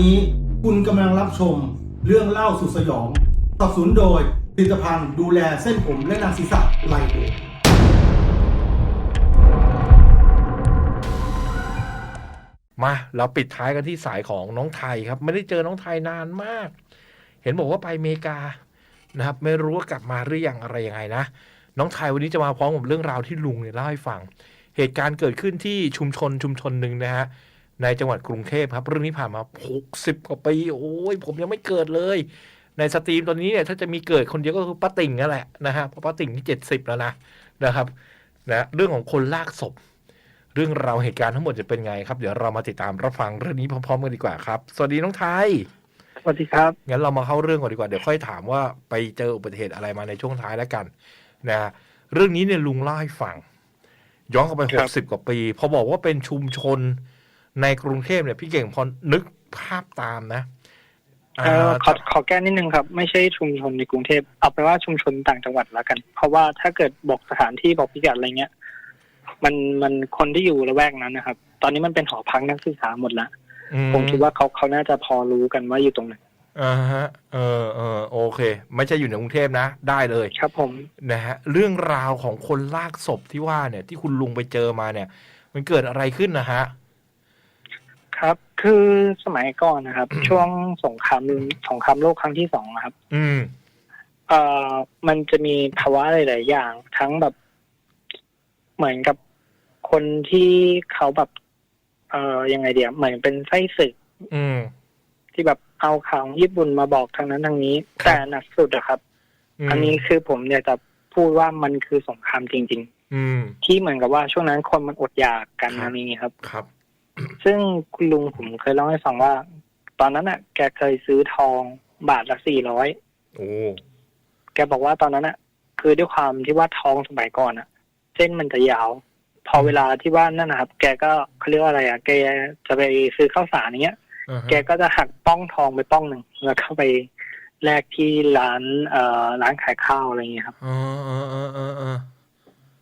นี้คุณกำลังรับชมเรื่องเล่าสุดสยองสนับสนุนโดยผลิตภัณฑ์ดูแลเส้นผมและหนังศีรษะไลโอมาเราปิดท้ายกันที่สายของน้องไทยครับ ไม่ได้เจอน้องไทยนานมาก เห็นบอกว่าไปอเมริกานะครับ ไม่รู้ว่ากลับมาหรือยังอะไรยังไงนะน้องไทยวันนี้จะมาพร้อมกับเรื่องราวที่ลุงเนี่ยเล่าให้ฟัง เหตุการณ์เกิดขึ้นที่ชุมชนชุมชนหนึ่งนะฮะ ในจังหวัดกรุงเทพครับ เรื่องนี้ผ่านมา 60 กว่าปีโอ้ยผมยังไม่เกิดเลย ในสตรีมตอนนี้เนี่ยถ้าจะมีเกิดคนเดียวก็คือป้าติ่งนั่นแหละนะฮะเพราะป้าติ่งนี่ 70 แล้วนะนะครับนะเรื่องของคนลากศพ เรื่องราวเหตุการณ์ทั้งหมดจะเป็นไงครับ เดี๋ยวเรามาติดตามรับฟังเรื่องนี้พร้อมๆกันดีกว่าครับสวัสดีน้องไทยสวัสดีครับงั้นเรามาเข้าเรื่องก่อนดีกว่าเดี๋ยวค่อยถามว่าไปเจออุบัติเหตุอะไรมาในช่วงท้ายแล้วกันนะฮะเรื่องนี้เนี่ยลุงเล่าให้ฟังย้อนกลับไปคหรักบสิบกว่าปี พอบอกว่าเป็นชุมชน ในกรุงเทพเนี่ยพี่เก่งพอนึกภาพตามนะเอ่อขอขอแก้นิดนึงครับ ไม่ใช่ชุมชนในกรุงเทพเอาไปนว่าชุมชนต่างจังหวัดแล้วกัน เพราะว่าถ้าเกิดบอกสถานที่บอกพิกัดอะไรเงี้ยมันมันคนที่อยู่ละแวกนั้นนะครับ ตอนนี้มันเป็นหอพักนักศึกษาหมดละอืผมคิดว่าเขาเขาน่าจะพอรู้กันว่าอยู่ตรงไหนอ่าฮะ เออเออโอเค ไม่ใช่อยู่ในกรุงเทพนะ ได้เลย ครับผมนะฮะเรื่องราวของคนลากศพที่ว่าเนี่ย ที่คุณลุงไปเจอมาเนี่ย มันเกิดอะไรขึ้นนะฮะ ครับ คือสมัยก่อนนะครับ ช่วงสงครามสงครามโลกครั้งที่สองนะครับ อืมเอ่อมันจะมีภาวะหลาย ๆ อย่าง ทั้งแบบเหมือนกับคนที่เขาแบบ เอ่อยังไงเดียวเหมือนเป็นไส้ศึก อืม ที่แบบเอาข่าวของญี่ปุ่นมาบอกทางนั้นทางนี้ ครับ แต่หนักสุดอะครับมอันนี้คือผมอยากจะพูดว่ามันคือสงครามจริง อืม ๆ ที่เหมือนกับว่าช่วงนั้นคนมันอดอยากกันครับ อะไรอย่างนี้ครับ ครับ ซึ่งคุณลุงผมเคยเล่าให้ฟังว่า ตอนนั้นอะแกเคยซื้อทองบาทละสี่ร้อยโอ้แกบอกว่าตอนนั้นอะคือด้วยความที่ว่าทองสมัยก่อนอะเส้นมันจะยาว พอเวลาที่ว่านั่นนะครับ แกก็เขาเรียกว่าอะไรอะแกจะไปซื้อข้าวสารอย่างเงี้ยอ่าฮะแกก็จะหักป้องทองไปป้องหนึ่งแล้วก็ไปแลกที่ร้านเอ่อร้านขายข้าวอะไรอย่างเงี้ยครับอ๋อเออเออเออเออ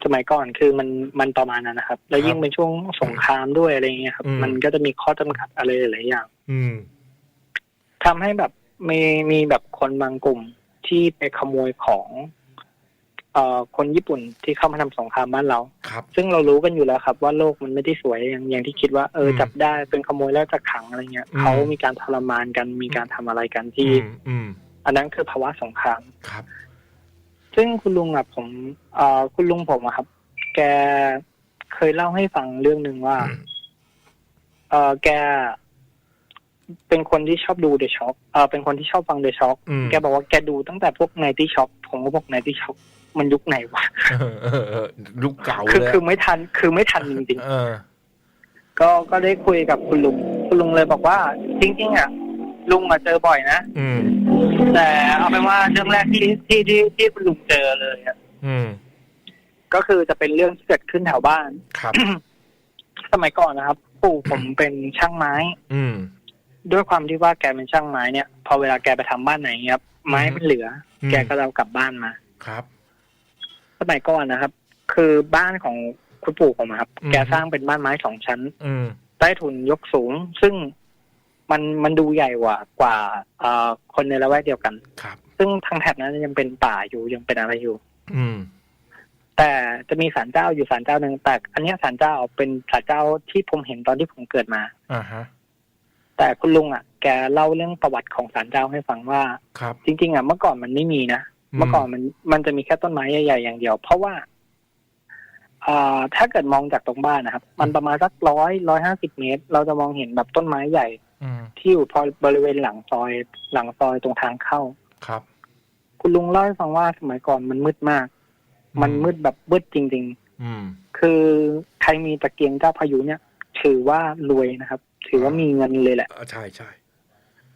สมัยก่อนคือมันมันประมาณนั้นนะครับ แล้วครับยิ่งเป็นช่วงสงครามด้วยอะไรอย่างเงี้ยครับอืมมันก็จะมีข้อจำกัดอะไรหลายๆอย่าง อืมทำให้แบบมีมีแบบคนบางกลุ่มที่ไปขโมยของเอ่อคนญี่ปุ่นที่เข้ามาทำสงครามบ้านเราครับ ซึ่งเรารู้กันอยู่แล้วครับ ว่าโลกมันไม่ได้สวยอย่างอย่างที่คิดว่าเอออมจับได้เป็นขโมยแล้วจะขังอะไรเงี้ยอืมเขามีการทรมานกันมีการทำอะไรกันอืที่มอืมอันนั้นคือภาวะสงครามครับ ซึ่งคุณลุงอะผมเอ่อคุณลุงผมอะครับ แกเคยเล่าให้ฟังเรื่องหนึ่งว่าเออแก เป็นคนที่ชอบดูเดอะช็อคเออเป็นคนที่ชอบฟังเดอะช็อคอืมแกบอกว่าแกดูตั้งแต่พวกไนตี้ช็อคผมก็บอกไนตี้ช็อคมันยุคไหนวะเออเออเออลูกเก่าคือเลยคือไม่ทัน คือไม่ทันจริงเออ ๆก็ก็ได้คุยกับคุณลุง คุณลุงเลยบอกว่า จริง ๆ อะ ลุงมาเจอบ่อยนะ อืม แต่เอาเป็นว่าเรื่องแรกที่ที่ที่ที่คุณลุงเจอเลยอะอืม ก็คือจะเป็นเรื่องที่เกิดขึ้นแถวบ้าน ครับ สมัยก่อนนะครับ ปู่ผมเป็นช่างไม้ อืม ด้วยความที่ว่าแกเป็นช่างไม้เนี่ย พอเวลาแกไปทำบ้านไหนเงี้ยครับไม้อืมมันเหลืออมแกก็จะเอากลับบ้านมา ครับ สมัยก่อนนะครับ คือบ้านของคุณปู่ผมอะครับ อืม แกสร้างเป็นบ้านไม้สองชั้น อืม ใต้ถุนยกสูง ซึ่ง มันมันดูใหญ่กว่ากว่าเอ่อคนในละแวกเดียวกัน ครับ ซึ่งทางแถบนั้นยังเป็นป่าอยู่ยังเป็นอะไรอยู่ อืม แต่จะมีศาลเจ้าอยู่ศาลเจ้าหนึ่งแต่อันเนี้ยศาลเจ้าเป็นศาลเจ้าที่ผมเห็นตอนที่ผมเกิดมา อ่าฮะ แต่คุณลุงอะแกเล่าเรื่องประวัติของศาลเจ้าให้ฟังว่า ครับจริง ๆอะเมื่อก่อนมันไม่มีนะอืมเมื่อก่อนมันมันจะมีแค่ต้นไม้ใหญ่ๆอย่างเดียว เพราะว่าอ่าถ้าเกิดมองจากตรงบ้านนะครับ มันประมาณสักร้อยร้อยห้าสิบเมตร เราจะมองเห็นแบบต้นไม้ใหญ่ อืมที่อยู่พอบริเวณหลังซอย หลังซอยตรงทางเข้า ครับ คุณลุงเล่าให้ฟังว่าสมัยก่อนมันมืดมาก มันมืดแบบมืดจริง อืม ๆ คือใครมีตะเกียงเจ้าพายุเนี่ย ถือว่ารวยนะครับ ถือว่ามีเงินเลยแหละเออใช่ใช่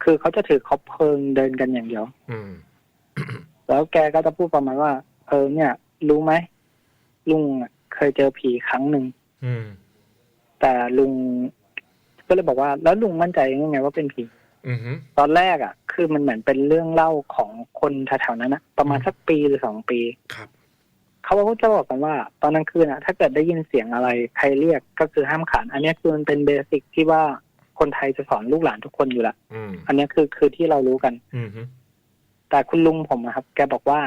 คือเขาจะถือคบเพลิงเดินกันอย่างเดียว อืม แล้วแกก็จะพูดประมาณว่า เออเนี่ย รู้ไหมลุงอะเคยเจอผีครั้งหนึ่ง อืม แต่ลุง ก็เลยบอกว่า แล้วลุงมั่นใจยังไงว่าเป็นผีอืมฮึตอนแรกอะ คือมันเหมือนเป็นเรื่องเล่าของคนแถวๆนั้นนะประมาณสักปีหรือสองปีครับเขาก็จะบอกกันว่า ตอนกลางคืนอะ ถ้าเกิดได้ยินเสียงอะไรใครเรียกก็คือห้ามขานอันเนี้ยคือมันเป็นเบสิกที่ว่าคคนไทยจะสอนลูกหลานทุกคนอยู่ละอืมอันเนี้ยคือคือที่เรารู้กันอืมฮึแต่คุณลุงผมอะครับ แกบอกว่า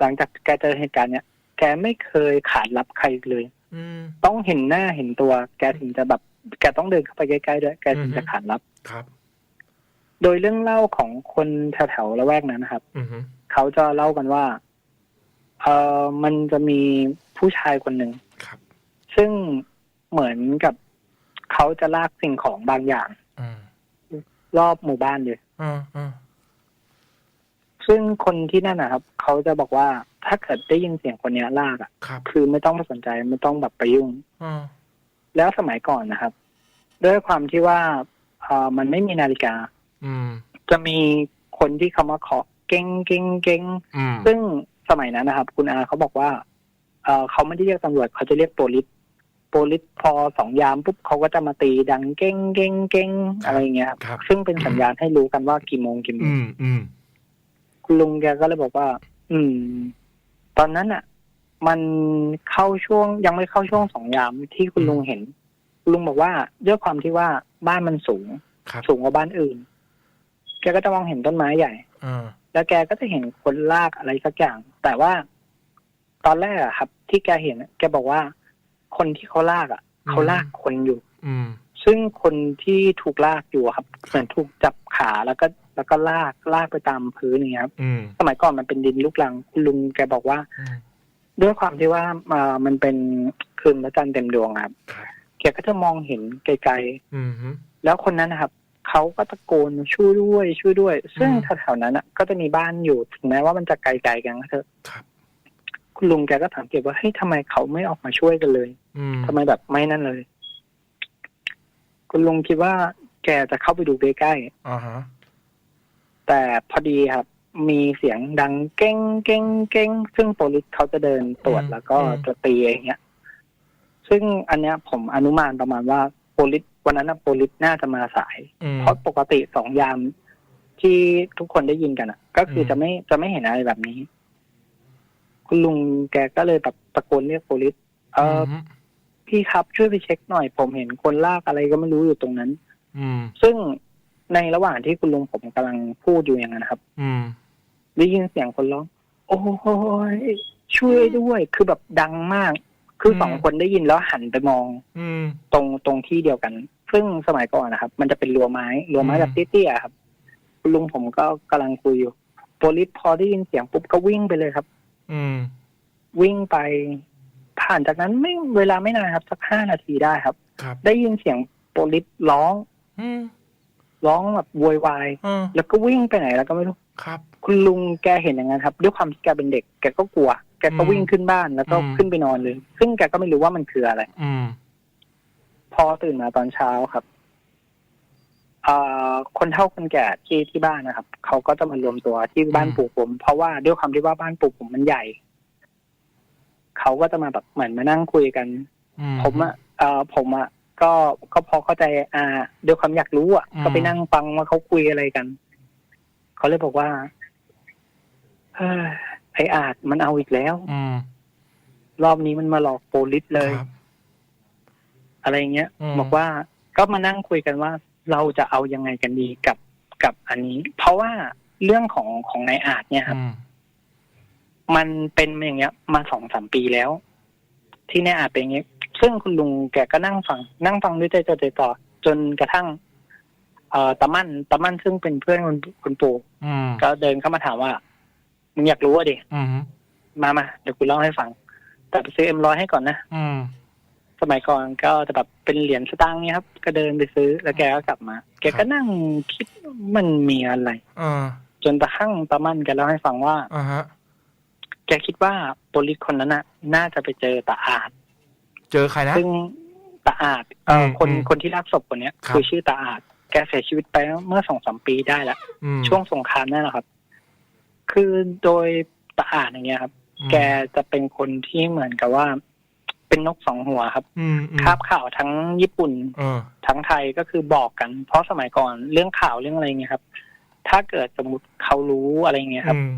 หลังจากแกเจอเหตุการณ์เนี้ยแกไม่เคยขาดรับใครเลยอืมต้องเห็นหน้าเห็นตัว แกถึงจะแบบ แกต้องเดินเข้าไปใกล้ๆด้วยแกถึงจะอือฮึขาดรับครับ โดยเรื่องเล่าของคนแถวๆละแวกนั้นนะครับอืมฮึเขาจะเล่ากันว่า เออมันจะมีผู้ชายคนหนึ่งครับซึ่งเหมือนกับเขาจะลากสิ่งของบางอย่างอืมรอบหมู่บ้านอยู่อืมอืมซึ่งคนที่นั่นนะครับ เขาจะบอกว่าถ้าเกิดได้ยินเสียงคนเนี้ยลากอะครับคือไม่ต้องไปสนใจไม่ต้องแบบไปยุ่งอืม แล้วสมัยก่อนนะครับ ด้วยความที่ว่าเออมันไม่มีนาฬิกา อืม จะมีคนที่เขามาเคาะเก้งเก้งเก้งอืมซึ่งสมัยนั้นนะครับ คุณอาเขาบอกว่า เออเขาไม่ได้เรียกตำรวจเขาจะเรียกโปลิสโปลิสพอสองยามปุ๊บเขาก็จะมาตีดังเก้งเก้งเก้งอะไรอย่างเงี้ยครับครับ ซึ่งเป็นสัญญาณให้รู้กันว่ากี่โมงกี่โมอืงมอืมคุณลุงแกก็เลยบอกว่า อืม ตอนนั้นอะ มันเข้าช่วงยังไม่เข้าช่วงสองยามที่คุณลุงเห็นคุณลุงบอกว่าด้วยความที่ว่าบ้านมันสูง ครับสูงกว่าบ้านอื่น แกก็จะมองเห็นต้นไม้ใหญ่ อ่าแล้วแกก็จะเห็นคนลากอะไรสักอย่าง แต่ว่าตอนแรกอะครับ ที่แกเห็นอะแกบอกว่า คนที่เขาลากอะเขาลากคนอยู่ อืม ซึ่งคนที่ถูกลากอยู่อะครับเหมือนถูกจับขาแล้วก็ แล้วก็ลากลากไปตามพื้นอย่างเงี้ยครับ อืมสมัยก่อนมันเป็นดินลูกรังคุณลุงแกบอกว่า อืม ด้วยความที่ว่ามามันเป็นคืนพระจันทร์เต็มดวงครับครับแกก็จะมองเห็นไกลอืมฮึๆแล้วคนนั้นนะครับเขาก็ตะโกนช่วยด้วยช่วยด้วย ซึ่งอืมแถวๆนั้นอะก็จะมีบ้านอยู่ถึงแม้ว่ามันจะไกลๆกันก็เถอะครับคุณลุงแกก็สังเกตว่าเฮ้ยทำไมเขาไม่ออกมาช่วยกันเลยอืมทำไมแบบไม่นั่นเลย คุณลุงคิดว่า แกจะเข้าไปดูใกล้ๆอ่าฮะแต่พอดีครับ มีเสียงดังเก้งเก้งเก้งซึ่งโปลิสเขาจะเดินตรวจแล้วก็จะตีอย่างเงี้ย ซึ่งอันเนี้ยผมอนุมานประมาณว่าโปลิสวันนั้นนะโปลิสน่าจะมาสายอืมเพราะปกติสองยามที่ทุกคนได้ยินกันอะ ก็คืออมจะไม่จะไม่เห็นอะไรแบบนี้ คุณลุงแกก็เลยแบบตะโกนเรียกโปลิสเอออมพี่ครับช่วยไปเช็คหน่อย ผมเห็นคนลากอะไรก็ไม่รู้อยู่ตรงนั้น อืมซึ่ง ในระหว่างที่คุณลุงผมกำลังพูดอยู่อย่างนั้นนะครับ อืมได้ยินเสียงคนร้อง โอ้ยช่วยด้วย คือแบบดังมาก คือสองคนได้ยินแล้วหันไปมอง อืมตรงตรงที่เดียวกัน ซึ่งสมัยก่อนนะครับ มันจะเป็นรั้วไม้รั้วไม้อืมแบบเตี้ยๆครับ คุณลุงผมก็กำลังคุยอยู่โปลิสพอได้ยินเสียงปุ๊บก็วิ่งไปเลยครับ อืม วิ่งไป ผ่านจากนั้นไม่เวลาไม่นานครับ สักห้านาทีได้ครับครับได้ยินเสียงโปลิสร้อง อืม ร้องแบบโวยวายอ่าแล้วก็วิ่งไปไหนแล้วก็ไม่รู้ ครับ คุณลุงแกเห็นอย่างนั้นครับด้วยความที่แกเป็นเด็กแกก็กลัว แกก็อืมวิ่งขึ้นบ้านแล้วก็อืม ขึ้นไปนอนเลย ซึ่งแกก็ไม่รู้ว่ามันคืออะไร อืม พอตื่นมาตอนเช้าครับเอ่อคนเฒ่าคนแก่ที่ที่บ้านนะครับเขาก็จะมารวมตัวที่บ้านอืม ปู่ผม เพราะว่าด้วยความที่ว่าบ้านปู่ผมมันใหญ่เขาก็จะมาแบบเหมือนมานั่งคุยกัน อืมผมอะเอ่อผมอะ ก็ก็พอเข้าใจ อ่าด้วยความอยากรู้อะอืมก็ไปนั่งฟังว่าเขาคุยอะไรกัน เขาเลยบอกว่าเฮ้ยไออาจมันเอาอีกแล้วอืมรอบนี้มันมาหลอกโปลิสเลยครับอะไรเงี้ยอืมบอกว่าก็มานั่งคุยกันว่า เราจะเอายังไงกันดีกับกับอันนี้ เพราะว่าเรื่องของของนายอาจเนี่ยครับอืมมันเป็นอย่างเงี้ย มาสองสามปีแล้ว ที่นายอาจเป็นอย่างเงี้ย ซึ่งคุณลุงแกก็นั่งฟัง นั่งฟังด้วยใจจดใจต่อ จนกระทั่ง เอ่อตามั่นตามั่นซึ่งเป็นเพื่อนคุณคุณปู่อืมก็เดินเข้ามาถามว่ามึงอยากรู้อะดิอืมมามาเดี๋ยวกูเล่าให้ฟัง แต่ไปซื้อเอ็มร้อยให้ก่อนนะอืมสมัยก่อนก็จะแบบเป็นเหรียญสตางค์เนี่ยครับ ก็เดินไปซื้อแล้วแกก็กลับมา แกก็นั่งคิดว่ามันมีอะไร อ่าจนกระทั่งตามั่นแกเล่าให้ฟังว่า อ่าฮะ แกคิดว่าโปลิสคนนั้นน่ะ น่าจะไปเจอตาอาด เจอใครนะ ซึ่งตาอาดเอ่ออมคนอืมคนที่รับศพคนเนี้ยครับ คือชื่อตาอาดแกเสียชีวิตไปเมื่อสองสามปีได้ละ อืมช่วงสงครามนั่นแหละครับ คือโดยตาอาดอย่างเงี้ยครับ อืมแกจะเป็นคนที่เหมือนกับว่า เป็นนกสองหัวครับอืมอืมคาบข่าวทั้งญี่ปุ่น เออ ทั้งไทยก็คือบอกกัน เพราะสมัยก่อนเรื่องข่าวเรื่องอะไรเงี้ยครับ ถ้าเกิดสมมติเขารู้อะไรเงี้ยครับ อืม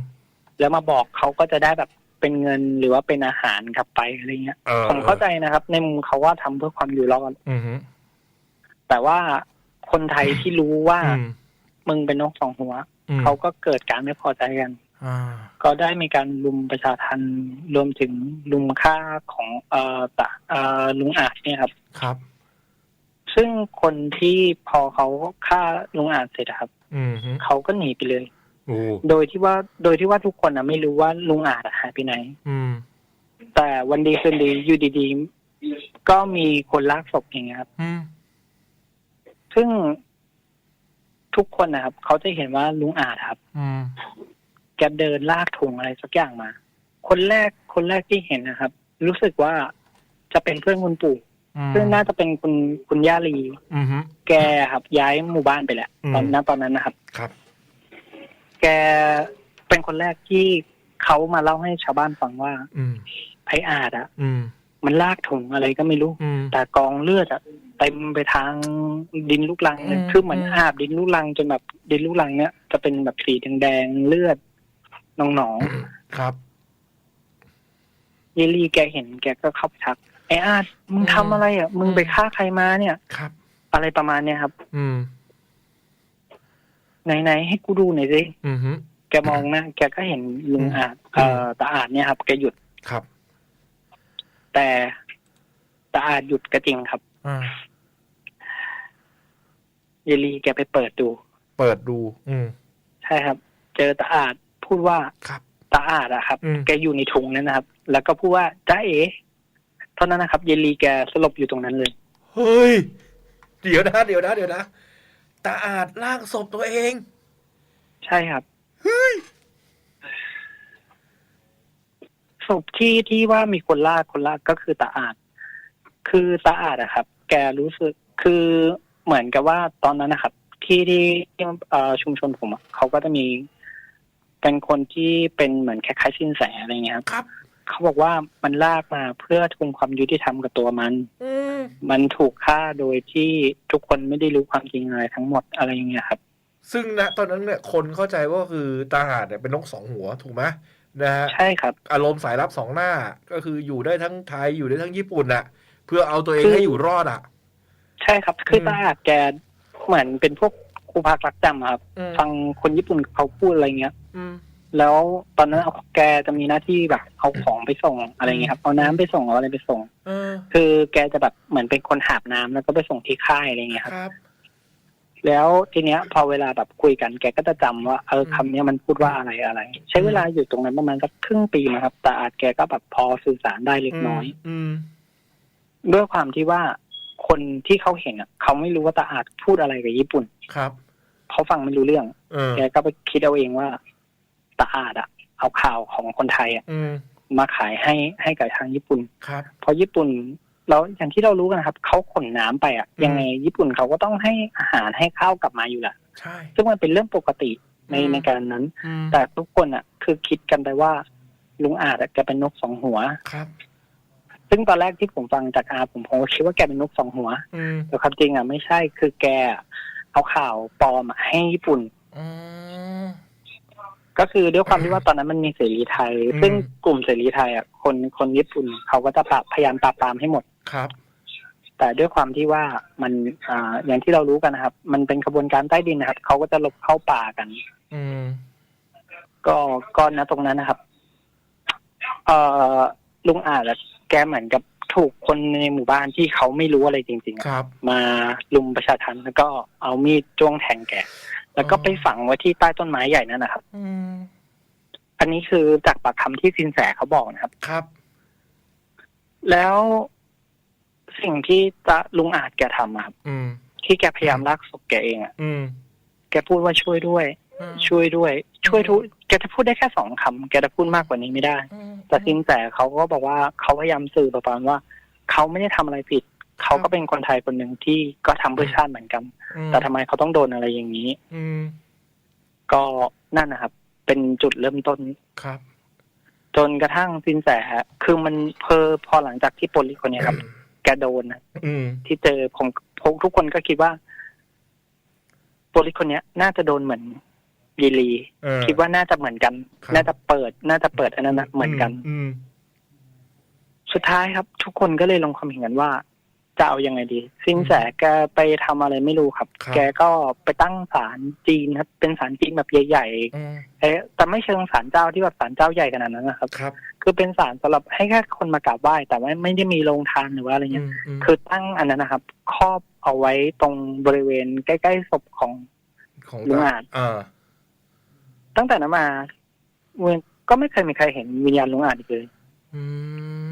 แล้วมาบอกเขาก็จะได้แบบ เป็นเงินหรือว่าเป็นอาหารกลับไปอะไรเงี้ย เออผมเข้าใจนะครับ ในมุมเขาว่าทำเพื่อความอยู่รอดอืมฮึแต่ว่าคนไทยที่รู้ว่า อืมมึงเป็นนกสองหัว อืมเขาก็เกิดการไม่พอใจกัน อ่าก็ได้มีการลุมประชาทันรวมถึงลุมฆ่าของเอ่อตะเอ่อลุงอาจเนี่ยครับ ครับ ซึ่งคนที่พอเขาฆ่าลุงอาจเสร็จอะครับ อืมฮึเขาก็หนีไปเลย โอ้โดยที่ว่าโดยที่ว่าทุกคนอะไม่รู้ว่าลุงอาจอะหายไปไหน อืม แต่วันดีคืนดีอยู่ดีๆก็มีคนลากศพอย่างเงี้ยครับอืมซึ่งทุกคนนะครับ เขาจะเห็นว่าลุงอาจครับอืมแกเดินลากถุงอะไรสักอย่างมา คนแรกคนแรกที่เห็นนะครับ รู้สึกว่าจะเป็นเพื่อนคุณปู่อืมซึ่งน่าจะเป็นคุณคุณย่าลีอืมฮึแกครับ ย้ายหมู่บ้านไปแล้วอืมตอนนั้นตอนนั้นนะครับ ครับ แกเป็นคนแรกที่เขามาเล่าให้ชาวบ้านฟังว่า อืมไอ้อาจอะอืม มันลากถุงอะไรก็ไม่รู้ อืม แต่กองเลือดอะเต็มไปทางดินลูกลังเลยอืมคือเหมือนอืม อาบดินลูกลังจนแบบดินลูกลังเนี้ยจะเป็นแบบสีแดงๆเลือดหนองครับ ๆเยลี่แกเห็นแกก็เข้าไปทักไอ้อาจมึงทำอะไรอะ มึงไปฆ่าใครมาเนี่ย ครับ อะไรประมาณเนี้ยครับ อืม ไหนๆให้กูดูหน่อยสิอืมฮึแกมองหนะแกก็เห็นลุงอืมอาจเอ่อตาอาจเนี่ยครับแกหยุดครับ แต่ตาอาจหยุดก็จริงครับอ่า เยลี่แกไปเปิดดู เปิดดู อืม ใช่ครับ เจอตาอาจพูดว่าครับ ตาอาดอะครับ อืม แกอยู่ในถุงนั้นนะครับ แล้วก็พูดว่าจ้าเอ๋เท่านั้นนะครับ เยลีแกสลบอยู่ตรงนั้นเลย เฮ้ย เดี๋ยวนะ เดี๋ยวนะ เดี๋ยวนะ ตาอาจลากศพตัวเอง ใช่ครับศพที่ที่ว่ามีคนลากคนลากก็คือตาอาด คือตาอาดอะครับ แกรู้สึกคือเหมือนกับว่าตอนนั้นนะครับ ที่ที่ที่เอ่อชุมชนผมอะเขาก็จะมีเป็นคนที่เป็นเหมือนคล้ายๆสินแสอะไรเงี้ยครับ ครับ เขาบอกว่ามันลากมาเพื่อทวงความยุติธรรมกับตัวมัน อืมมันถูกฆ่าโดยที่ทุกคนไม่ได้รู้ความจริงอะไรทั้งหมดอะไรอย่างเงี้ยครับ ซึ่งณตอนนั้นเนี่ยคนเข้าใจว่าคือตาอาจเนี่ยเป็นนกสองหัวถูกไหมนะฮะใช่ครับ อารมณ์สายลับสองหน้าก็คืออยู่ได้ทั้งไทยอยู่ได้ทั้งญี่ปุ่นน่ะเพื่อเอาตัวเองคือให้อยู่รอดอะใช่ครับ คืออมตาอาจแกเหมือนเป็นพวกครูพักรักจำอะครับ อืม ฟังคนญี่ปุ่นเขาพูดอะไรเงี้ย อืม แล้วตอนนั้นเอาแกจะมีหน้าที่แบบเอาของไปส่งอะไรเงี้ยครับเอาน้ำไปส่งเอาอะไรไปส่ง เออคือแกจะแบบเหมือนเป็นคนหาบน้ำแล้วก็ไปส่งที่ค่ายอะไรเงี้ยครับครับ แล้วทีเนี้ย พอเวลาแบบคุยกันแกก็จะจำว่าเออคำเนี้ยมันพูดว่าอะไรอะไร ใช้เวลาอยู่ตรงนั้นประมาณสักครึ่งปีนะครับ แต่อาจแกก็แบบพอสื่อสารได้เล็กน้อย อืมด้วยความที่ว่าคนที่เขาเห็นอะเขาไม่รู้ว่าตาอาจพูดอะไรกับญี่ปุ่น ครับ เขาฟังไม่รู้เรื่อง เออแกก็ไปคิดเอาเองว่า ตาอาดอะเอาข่าวของคนไทยอะอืมมาขายให้ให้กับทางญี่ปุ่นครับเพราะญี่ปุ่นแล้วอย่างที่เรารู้กันนะครับเขาขนน้ำไปอะอืมยังไงญี่ปุ่นเขาก็ต้องให้อาหารให้ข้าวกลับมาอยู่แหละใช่ซึ่งมันเป็นเรื่องปกติในอืมในการนั้นอืมแต่ทุกคนอะ คือคิดกันไปว่าลุงอาจอะแกเป็นนกสองหัวครับ ซึ่งตอนแรกที่ผมฟังจากอาผมผมก็คิดว่าแกเป็นนกสองหัวอืมแต่ความจริงอะไม่ใช่คือแกเอาข่าวปลอมอะให้ญี่ปุ่นอืม ก็คือด้วยความที่ว่าตอนนั้นมันมีเสรีไทยอืมซึ่งกลุ่มเสรีไทยอะคนคนญี่ปุ่นเขาก็จะปราบพยายามปราบปรามให้หมดครับ แต่ด้วยความที่ว่ามันอ่าอย่างที่เรารู้กันนะครับ มันเป็นกระบวนการใต้ดินนะครับเขาก็จะหลบเข้าป่ากัน อืมก็ก็นะตรงนั้นนะครับ เอ่อลุงอาจอะแกเหมือนกับถูกคนในหมู่บ้านที่เขาไม่รู้อะไรจริงๆอะครับ มาลุมประชาทันแล้วก็เอามีดจ้วงแทงแก แล้วก็ไปฝังไว้ที่ใต้ต้นไม้ใหญ่นั่นนะครับอืมอันนี้คือจากปากคำที่สินแสเขาบอกนะครับ ครับ แล้วสิ่งที่ตะลุงอาจแกทำอะครับอืม ที่แกพยายามลากศพแกเองอะอืมแกพูดว่าช่วยด้วย อืมช่วยด้วย ช่วยทุกแกจะพูดได้แค่สองคำแกจะพูดมากกว่านี้ไม่ได้ อืมแต่สินแสเขาก็บอกว่าเขาพยายามสื่อประมาณว่า เขาไม่ได้ทำอะไรผิด เขาก็เป็นคนไทยคนหนึ่งที่ก็ทำเพื่อชาติเหมือนกันอืมแต่ทำไมเขาต้องโดนอะไรอย่างนี้ อืมก็นั่นนะครับ เป็นจุดเริ่มต้นครับ จนกระทั่งสินแสคือมันเพอพอหลังจากที่โปลิสคนเนี้ยครับ แกโดนนะอืมที่เจอผมผมทุกคนก็คิดว่าโปลิสคนเนี้ย น่าจะโดนเหมือนยีรีเออคิดว่าน่าจะเหมือนกันครับน่าจะเปิด น่าจะเปิดอันนั้นนะเหมือนกันอืมสุดท้ายครับ ทุกคนก็เลยลงความเห็นกันว่า จะเอายังไงดี สินแสแกไปทำอะไรไม่รู้ครับครับ แกก็ไปตั้งศาลจีนครับ เป็นศาลจีนแบบใหญ่อืมๆเอ๊ะแต่ไม่เชิงศาลเจ้าที่แบบศาลเจ้าใหญ่ขนาดนั้นนะครับ ครับ คือเป็นศาลสำหรับให้แค่คนมากราบไหว้ แต่ว่าไม่ได้มีโรงทานหรือว่าอะไรอืเงี้ยมอืมคือตั้งอันนั้นนะครับ ครอบเอาไว้ตรงบริเวณใกล้ๆศพของของลุงอาจอ่าตั้งแต่นั้นมาเมืองก็ไม่เคยมีใครเห็นวิญญาณลุงอาจอีกเลย อืม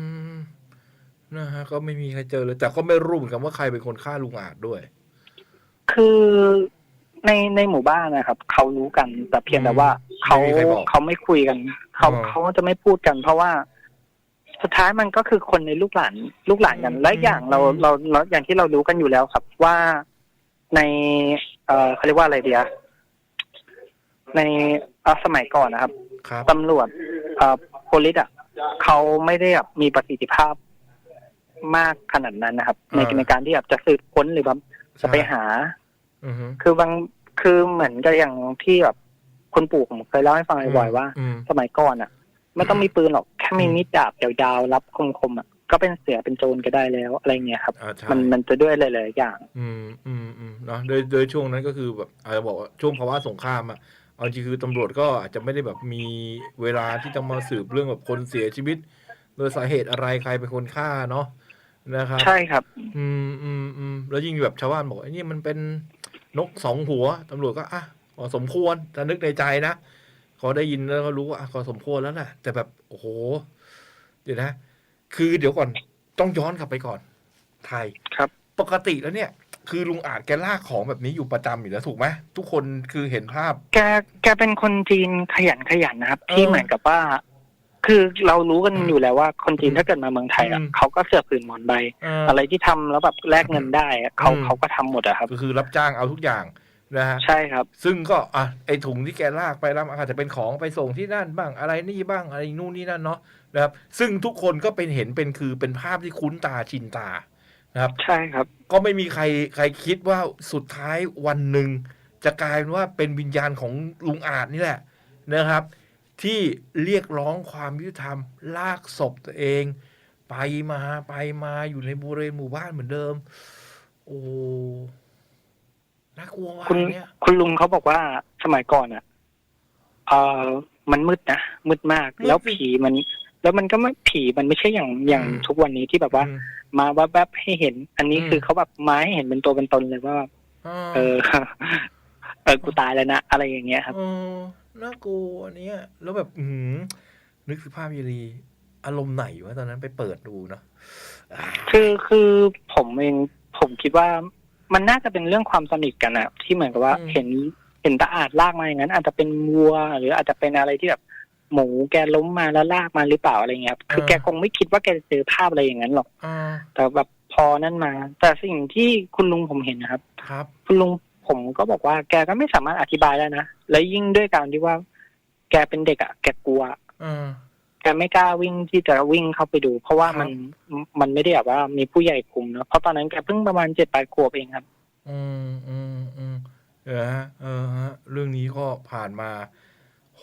นะฮะก็ไม่มีใครเจอเลย แต่ก็ไม่รู้เหมือนกันว่าใครเป็นคนฆ่าลุงอาจด้วย คือในในหมู่บ้านนะครับ เขารู้กันแต่เพียงแต่ว่าเขาไม่มีใครบอกเขาไม่คุยกัน เขาอ๋อเขาจะไม่พูดกัน เพราะว่า สุดท้ายมันก็คือคนในลูกหลานลูกหลานกัน และอีกอย่างเราเราเราอย่างที่เรารู้กันอยู่แล้วครับ ว่าใน เอ่อเขาเรียกว่าอะไรเดียในเอ่อสมัยก่อนนะครับ ครับ ตำรวจเอ่อโพลิสอะเขาไม่ได้แบบมีประสิทธิภาพ มากขนาดนั้นนะครับ ในอ่าในการที่แบบจะสืบค้นหรือแบบจะไปหาอือฮึคือบางคือเหมือนกับอย่างที่แบบคุณปู่ผมเคยเล่าให้ฟังบ่อยๆว่าอืมสมัยก่อนอะ ไม่ต้องมีปืนหรอกแค่มีอืมมีดดาบยาวๆรับคมๆอะก็เป็นเสือเป็นโจรก็ได้แล้วอะไรเงี้ยครับอ่าใช่มันมันจะด้วยหลายๆอย่าง อืมอืมอืมเนาะโดยโดยช่วงนั้นก็คือแบบอาจจะบอกว่าช่วงภาวะสงครามอะเอาจริงคือตำรวจก็อาจจะไม่ได้แบบมีเวลาที่จะมาสืบเรื่องแบบคนเสียชีวิต โดยสาเหตุอะไรใครเป็นคนฆ่าเนาะ นะครับ ใช่ครับ อืมอืมอืมแล้วยิ่งแบบชาวบ้านบอกไอ้นี่มันเป็นนกสองหัวตำรวจก็อะพอสมควรแต่นึกในใจนะพอได้ยินแล้วก็รู้ว่าอะก็สมควรแล้วแหละแต่แบบโอ้โห เดี๋ยวนะ คือเดี๋ยวก่อนต้องย้อนกลับไปก่อน ไทยครับ ปกติแล้วเนี่ย คือลุงอาจแกลากของแบบนี้อยู่ประจำอยู่แล้วถูกไหมทุกคนคือเห็นภาพ แกแกเป็นคนจีนขยันขยันนะครับเออที่เหมือนกับว่า คือเรารู้กันอืมอยู่แล้วว่าคนจีนอืมถ้าเกิดมาเมืองไทยอะอืมเขาก็เสือผืนหมอนใบเอ่ออะไรที่ทำแล้วแบบแลกเงินได้อะเขาอืมเขาก็ทำหมดอะครับ ก็คือรับจ้างเอาทุกอย่างนะฮะใช่ครับ ซึ่งก็อะไอถุงที่แกลากไปแล้วอาจจะเป็นของไปส่งที่นั่นบ้างอะไรนี่บ้างอะไรนู่นนี่นั่นเนาะนะครับ ซึ่งทุกคนก็เป็นเห็นเป็นคือเป็นภาพที่คุ้นตาชินตานะครับ ใช่ครับ ก็ไม่มีใครใครคิดว่าสุดท้ายวันหนึ่งจะกลายเป็นว่าเป็นวิญญาณของลุงอาจนี่แหละนะครับ ที่เรียกร้องความยุติธรรม ลากศพตัวเอง ไปมาไปมาอยู่ในบริเวณหมู่บ้านเหมือนเดิม โอ้น่ากลัวว่ะคุณเนี่ยคุณลุงเขาบอกว่าสมัยก่อนอะเออมันมืดนะมืดมากมืดสิแล้วผีมัน แล้วมันก็ไม่ผีมันไม่ใช่อย่างอย่างอืมทุกวันนี้ที่แบบว่าอืมมาแวบๆให้เห็น อันนี้อืมคือเขาแบบมาให้เห็นเป็นตัวเป็นตนเลยว่าอ่าเออ เออกูตายแล้วนะอะไรอย่างเงี้ยครับเออ น่ากลัวอันเนี้ย แล้วแบบ อือหือนึกสภาพยีรีอารมณ์ไหนวะตอนนั้นไปเปิดดูเนาะอ่าคือคือผมเองผมคิดว่ามันน่าจะเป็นเรื่องความสนิทกันอะที่เหมือนกับว่าเห็นเห็นตาอาดลากมาอย่างนั้น อาจจะเป็นวัว หรืออาจจะเป็นอะไรที่แบบหมูแกล้มมาแล้วลากมาหรือเปล่าอะไรเงี้ยครับคือแกคงไม่คิดว่าแกจะเจอภาพอะไรอย่างนั้นหรอกอ่าแต่แบบพอนั่นมา แต่สิ่งที่คุณลุงผมเห็นนะครับ ครับ คุณลุง ผมก็บอกว่าแกก็ไม่สามารถอธิบายได้นะ และยิ่งด้วยการที่ว่า แกเป็นเด็กอะแกกลัวอ่าแกไม่กล้าวิ่งที่จะวิ่งเข้าไปดู เพราะว่าครับมันมันไม่ได้แบบว่ามีผู้ใหญ่คุมเนอะเพราะตอนนั้นแกเพิ่งประมาณเจ็ดแปดขวบเองครับ อืมอืมอืมเออฮะเออฮะ เรื่องนี้ก็ผ่านมา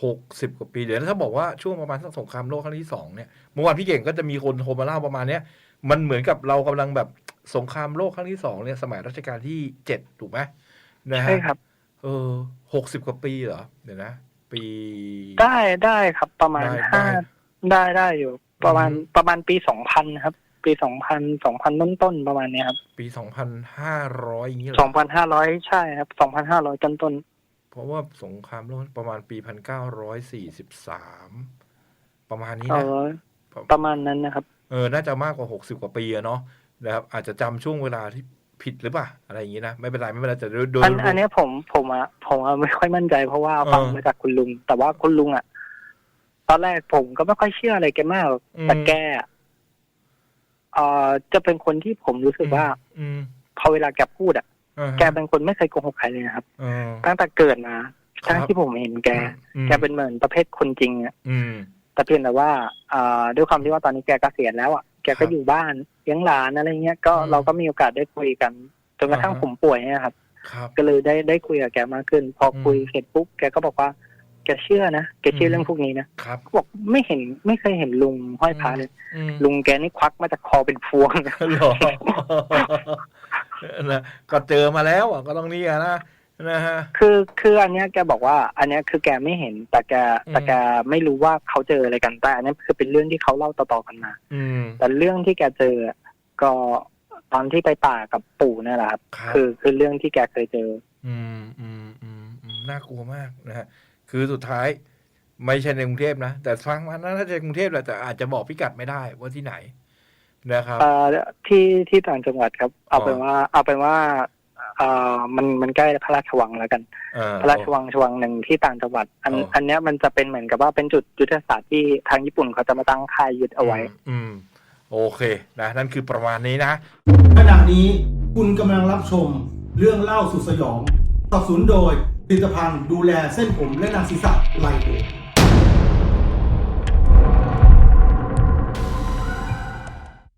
หกสิบกว่าปี เดี๋ยวถ้าบอกว่าช่วงประมาณสักสงครามโลกครั้งที่สองเนี่ยเมื่อวานพี่เก่งก็จะมีคนโทรมาเล่าประมาณเนี้ยมันเหมือนกับเรากำลังแบบสงครามโลกครั้งที่สองเนี่ยสมัยรัชกาลที่เจ็ดถูกไหม นะฮะใช่ครับ เออ หกสิบกว่าปีเหรอ เดี๋ยวนะ ปี ได้ได้ครับประมาณได้ห้าได้ได้ได้อยู่ ประมาณอือฮึประมาณปีสองพันครับ ปีสองพันสองพันต้นต้นๆประมาณเนี้ยครับปีสองพันห้าร้อยอย่างนี้เหรสอองพันห้าร้อยใช่ครับสองพันห้าร้อยต้นต้นเพราะว่าสงครามโลกประมาณปีพันเก้าร้อยสี่สิบสามประมาณนี้ๆเอนะ อประมาณนั้นนะครับ เออ น่าจะมากกว่าหกสิบกว่าปีอะเนาะนะครับ อาจจะจำช่วงเวลาที่ ผิดหรือเปล่าอะไรอย่างนี้นะไม่เป็นไรไม่เป็นไรแต่โดยโดยอันอันเนี้ยผมผมอะผมอะไม่ค่อยมั่นใจเพราะว่าฟังเออมาจากคุณลุง แต่ว่าคุณลุงอะตอนแรกผมก็ไม่ค่อยเชื่ออะไรแกมากหรอกอืมแต่แกอะเอ่อจะเป็นคนที่ผมรู้สึกว่า อืมพอเวลาแกพูดอะอ่าฮะแกเป็นคนไม่เคยโกหกใครเลยนะครับเออตั้งแต่เกิดมาครับทั้งที่ผมเห็นแก อืมแกเป็นเหมือนประเภทคนจริงอะอืม แต่เพียงแต่ว่าอ่าด้วยความที่ว่าตอนนี้แกเกษียณแล้วอะ แกครัก็บอยู่บ้านเลี้ยงหลานอะไรเงี้ยก็อืมเราก็มีโอกาสได้คุยกันจนกระทั่งอ่าฮะผมป่วยเนี่ยครับครับ ก็เลยได้ได้คุยกับแกมากขึ้น พออมคุยเสร็จปุ๊บแกก็บอกว่าแกเชื่อนะแกเชื่อมเรื่องพวกนี้นะครับเขาบอกไม่เห็นไม่เคยเห็นลุงห้อยพระเลยอืมลุงแกนี่ควักมาจากคอเป็นพวงหรอนะก็เจอมาแล้วอะก็ต้องนี่อะนะ นะฮะ คือคืออันเนี้ยแกบอกว่า อันเนี้ยคือแกไม่เห็นแต่แกแต่อืมแกไม่รู้ว่าเขาเจออะไรกันแต่อันนี้คือเป็นเรื่องที่เขาเล่าต่อๆกันมาอืม แต่เรื่องที่แกเจอก็ตอนที่ไปป่ากับปู่นั่นแหละครับครับ คือคือเรื่องที่แกเคยเจอ อืมอืมอืมอืมน่ากลัวมากนะฮะคือสุดท้าย ไม่ใช่ในกรุงเทพนะแต่ฟังมาน่าจะกรุงเทพแหละแต่อาจจะบอกพิกัดไม่ได้ว่าที่ไหนนะครับ เอ่อที่ที่ต่างจังหวัดครับ เอาเป็นอ๋อว่า เอาเป็นว่า เอ่อมันมันใกล้พระราชวังแล้วกันเออพระราชวังชวังหนึ่งที่ต่างจังหวัด อันอ๋ออั อันเนี้ยมันจะเป็นเหมือนกับว่าเป็นจุดยุทธศาสตร์ที่ทางญี่ปุ่นเขาจะมาตั้งค่ายยึดเอาไว้มอืมโอเคนะนั่นคือประมาณนี้นะ ขณะนี้คุณกำลังรับชมเรื่องเล่าสุดสยองสนับสนุนโดยผลิตภัณฑ์ดูแลเส้นผมและหนังศีรษะไลโอ